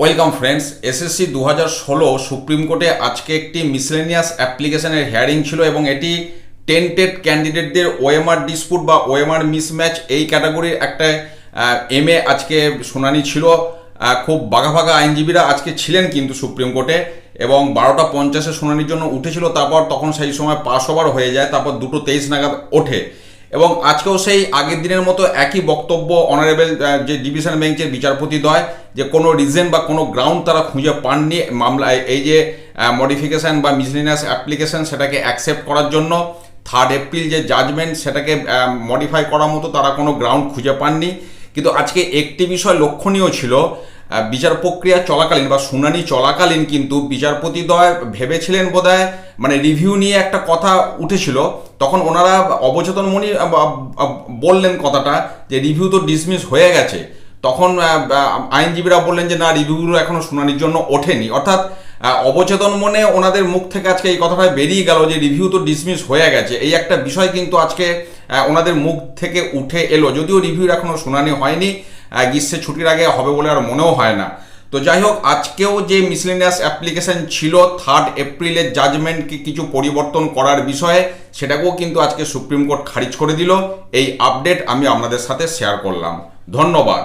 Welcome friends SSC দু হাজার ষোলো সুপ্রিম কোর্টে আজকে একটি মিসলেনিয়াস অ্যাপ্লিকেশনের হিয়ারিং ছিল এবং এটি টেন্টেড ক্যান্ডিডেটদের ওএমআর ডিসপুট বা ওএমআর মিসম্যাচ এই ক্যাটাগরির একটা এম এ আজকে শুনানি ছিল। খুব বাঘা বাঘা আইনজীবীরা আজকে ছিলেন কিন্তু সুপ্রিম কোর্টে এবং বারোটা পঞ্চাশে শুনানির জন্য উঠেছিল। তারপর তখন সেই সময় পাস ওভার হয়ে যায়। তারপর দুটো তেইশ নাগাদ ওঠে। এবং আজকেও সেই আগের দিনের মতো একই বক্তব্য অনারেবল যে ডিভিশন বেঞ্চের বিচারপতি দয়, যে কোনো রিজন বা কোনো গ্রাউন্ড তারা খুঁজে পাননি মামলায়, এই যে মডিফিকেশান বা মিসলিনিয়াস অ্যাপ্লিকেশান সেটাকে অ্যাকসেপ্ট করার জন্য থার্ড এপ্রিল যে জাজমেন্ট সেটাকে মডিফাই করার মতো তারা কোনো গ্রাউন্ড খুঁজে পাননি। কিন্তু আজকে একটি বিষয় লক্ষণীয় ছিল বিচার প্রক্রিয়া চলাকালীন বা শুনানি চলাকালীন কিন্তু বিচারপতিদ্বয় ভেবেছিলেন বোধহয় মানে রিভিউ নিয়ে একটা কথা উঠেছিল, তখন ওনারা অবচেতন মনি বললেন কথাটা যে রিভিউ তো ডিসমিস হয়ে গেছে। তখন আইনজীবীরা বললেন যে, না, রিভিউগুলো এখনও শুনানির জন্য ওঠেনি। অর্থাৎ অবচেতন মনে ওনাদের মুখ থেকে আজকে এই কথাটা বেরিয়ে গেল যে, রিভিউ তো ডিসমিস হয়ে গেছে। এই একটা বিষয় কিন্তু আজকে ওনাদের মুখ থেকে উঠে এলো, যদিও রিভিউর এখনও শুনানি হয়নি। গ্রীষ্মের ছুটির আগে হবে বলে আর মনেও হয় না। তো যাই হোক, আজকেও যে মিসলেনিয়াস অ্যাপ্লিকেশন ছিল থার্ড এপ্রিলের জাজমেন্টকে কিছু পরিবর্তন করার বিষয়ে, সেটাকেও কিন্তু আজকে সুপ্রিম কোর্ট খারিজ করে দিল। এই আপডেট আমি আপনাদের সাথে শেয়ার করলাম। ধন্যবাদ।